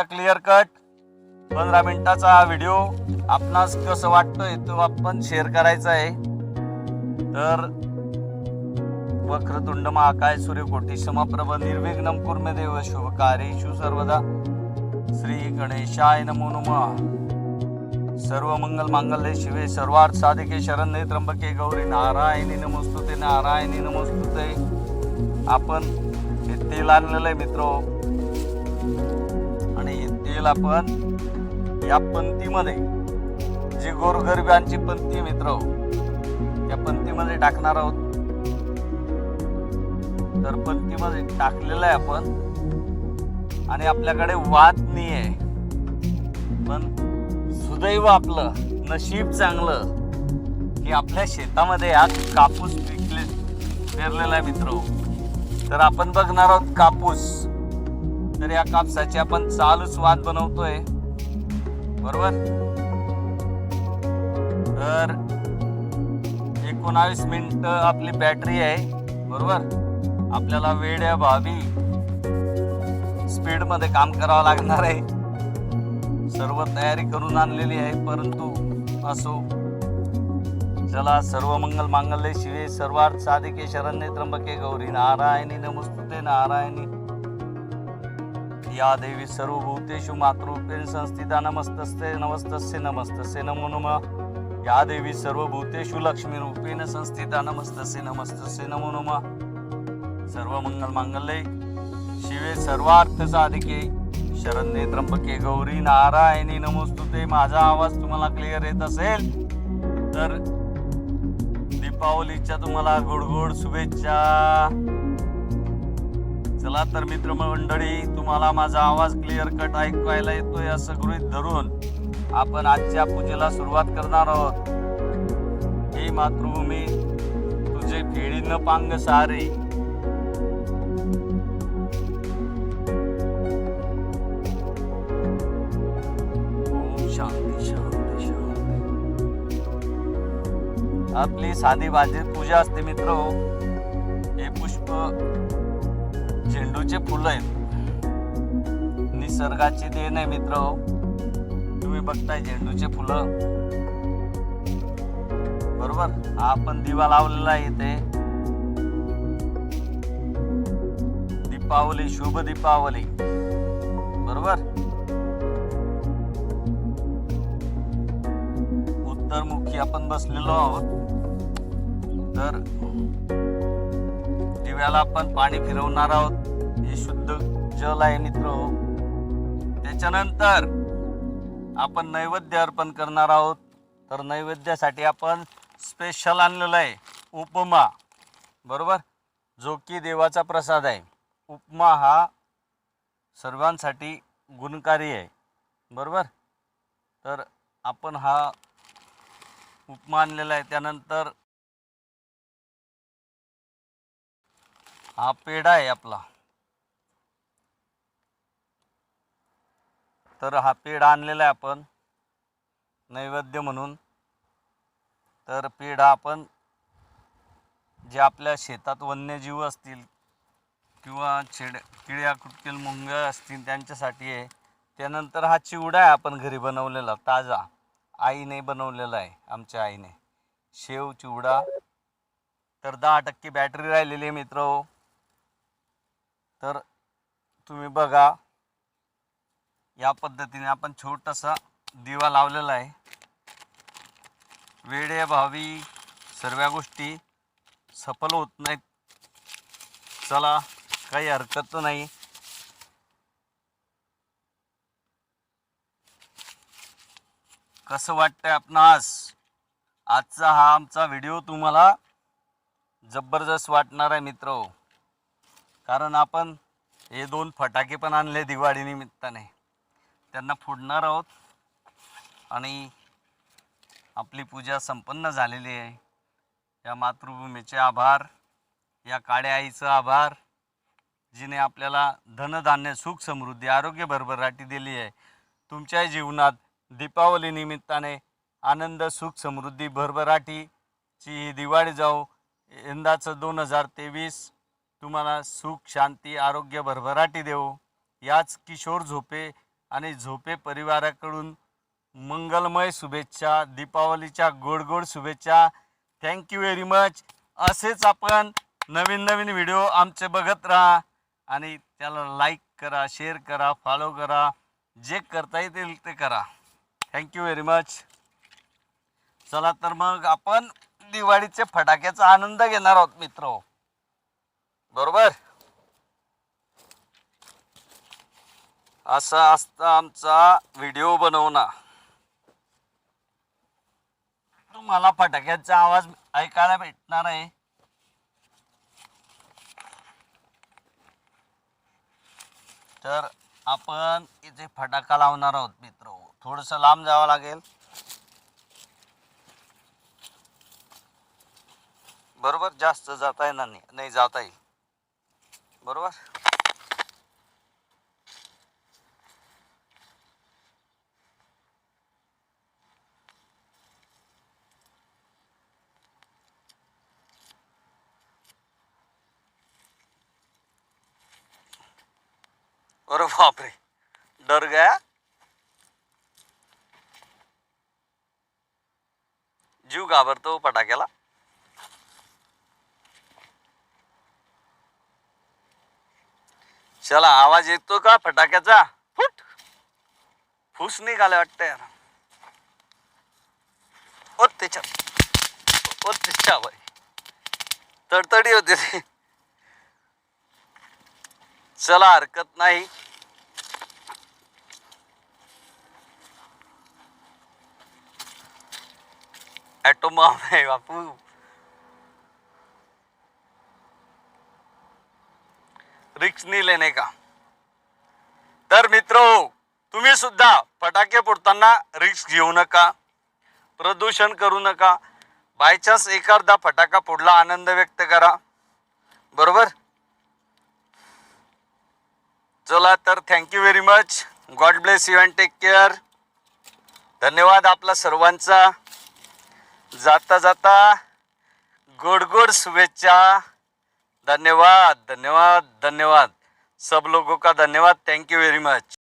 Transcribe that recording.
Clear cut पंधरा मिनिटाचा हा व्हिडिओ आपणास कसं वाटतंय तो आपण शेअर करायचा आहे. तर वक्रतुंड महाकाय सूर्यकोटी समप्रभ निर्विघ्न कुर्मदेव शुभ कार्येषु सर्वदा. श्री गणेशाय नमो नमः. सर्व मंगल मांगल्य शिवे सर्वार्थ साधिके शरण्ये त्र्यंबके गौरी नारायणी नमोस्तुते नारायणी नमोस्तुते. आपण हे तेल आणलेलं आहे मित्र. आणि आपण या पंक्तीमध्ये जी गोरगरिबांची पंक्ती मित्र त्या पंक्तीमध्ये टाकणार आहोत. तर पंक्तीमध्ये टाकलेलं आहे आपण. आणि आपल्याकडे वाद नाही आहे. पण सुदैव आपलं नशीब चांगलं की आपल्या शेतामध्ये आज कापूस पिकले पेरलेला आहे मित्र. तर आपण बघणार आहोत कापूस. तर या कापसाची आपण चालूच वाद बनवतोय. बरोबर? तर एकोणावीस मिनिट आपली बॅटरी आहे. बरोबर? आपल्याला वेड्या भावी स्पीडमध्ये काम करावं लागणार आहे. सर्व तयारी करून आणलेली आहे परंतु असो. चला सर्व मंगल मांगल्य शिवे. सर्वार्थ साधिके शरण्ये त्र्यंबके गौरी. नारायणी नमस्तुते नारायणी. या देवी सर्वभूतेषु मातृपेन संस्थिता नमस्तस्य नमस्तस्य नमस्तस्य नमो नमः. या देवी सर्वभूतेषु लक्ष्मीरूपेण संस्थिता नमस्तस्य नमस्तस्य नमो नमः. सर्व मंगल मांगल्ये. शिवे सर्वार्थ साधिके शरण्ये त्र्यंबके गौरी नारायणी नमोस्तुते. माझा आवाज तुम्हाला क्लिअर येत असेल तर दीपावलीच्या तुम्हाला गुडगुड शुभेच्छा. चला तर मित्र मंडळी तुम्हाला माझा आवाज क्लिअर कट ऐकायला येतोय असं गृहीत धरून आपण आजच्या पूजेला सुरुवात करणार आहोत. हे मातृभूमी तुझे फेडी न पांग सारे. ओम शांती शांती शांती. आपली साधी भाजी पूजा असते मित्र हो. हे पुष्प झेंडूचे फुलं आहेत. निसर्गाची देण आहे मित्र हो. तुम्ही बघताय झेंडूचे फुलं. बरोबर? आपण दिवा लावलेला आहे इथे. दीपावली शुभ दीपावली. बरोबर? उत्तरमुखी आपण बसलेलो आहोत. तर दिव्याला आपण पाणी फिरवणार आहोत. हे शुद्ध जल आहे मित्र. त्याच्यानंतर आपण नैवेद्य अर्पण करणार आहोत. तर नैवेद्यासाठी आपण स्पेशल आणलेलं आहे उपमा. बरोबर? जो की देवाचा प्रसाद आहे. उपमा हा सर्वांसाठी गुणकारी आहे. बरोबर? तर आपण हा उपमा आणलेला आहे. त्यानंतर हा पेढा आहे आपला. तर हा पेढा आणलेला आहे आपण. नैवेद्य म्हणून. तर पेढा आपण जे आपल्या शेतात वन्यजीव असतील किंवा छेड किड्या कुटकील मुंग असतील त्यांच्यासाठी आहे. त्यानंतर हा चिवडा आहे आपण घरी बनवलेला ताजा. आईने बनवलेला आहे आमच्या आईने. शेव चिवडा. तर दहा टक्के बॅटरी राहिलेली आहे मित्र हो. तर तुम्ही बघा या पद्धतीने आपण छोटासा दिवा लावलेला आहे. वेळे भावी सर्व गोष्टी सफल होत नाहीत. चला काही हरकत नाही. कसं वाटतंय आपणास आजचा हा आमचा व्हिडिओ तुम्हाला जबरदस्त वाटणार आहे मित्र हो. कारण आपण हे दोन फटाके पण आणले दिवाळी निमित्ताने त्यांना फोडणार आहोत. आणि आपली पूजा संपन्न झालेली आहे. या मातृभूमीचे आभार या काळ्या आईचं आभार जिने आपल्याला धनधान्य सुख समृद्धी आरोग्य भरभराटी दिली आहे. तुमच्या जीवनात दीपावली निमित्ताने आनंद सुख समृद्धी भरभराटीची ही दिवाळी जाऊ यंदाचं दोन हजार तेवीस तुम्हाला सुख शांती आरोग्य भरभराटी देऊ. याच किशोर झोपे आणि झोपे परिवाराकडून मंगलमय शुभेच्छा दीपावलीच्या गोड गोड शुभेच्छा. थँक्यू व्हेरी मच असेच आपण नवीन नवीन व्हिडिओ आमचे बघत राहा आणि त्याला लाईक करा शेअर करा फॉलो करा. जे करता येतील ते करा. थँक्यू व्हेरी मच चला तर मग आपण दिवाळीचे फटाक्याचा आनंद घेणार आहोत मित्र. बरोबर? असा असतं आमचा व्हिडिओ बनवणं. तुम्हाला फटाक्याचा आवाज ऐकायला भेटणार आहे. तर आपण इथे फटाका लावणार आहोत मित्र. थोडस लांब जावं लागेल. बरोबर? जास्त जाता येणार नाही नाही जाता येईल. बरोबर? अरे बापरे. डर गया? जीव घाबरतो फटाक्याला चला आवाज येतो का फटाक्याचा? फुट. फुस निघाले वाटतं यार. ओ त्याच्या ओ त्याच्या बाई तडतडी होते रे चला हरकत नाही. ॲटोमा आहे बापू. रिक्स नाही लेने का? तर मित्र तुम्ही सुद्धा फटाके फोडताना रिक्स घेऊ नका प्रदूषण करू नका. बायचान्स एखादा फटाका फोडला आनंद व्यक्त करा. बरोबर? चला तर thank you very much God bless you and take care धन्यवाद आपला सर्वांचा. जाता जाता गोड गोड शुभेच्छा. धन्यवाद धन्यवाद धन्यवाद. सब लोगों का धन्यवाद. Thank you very much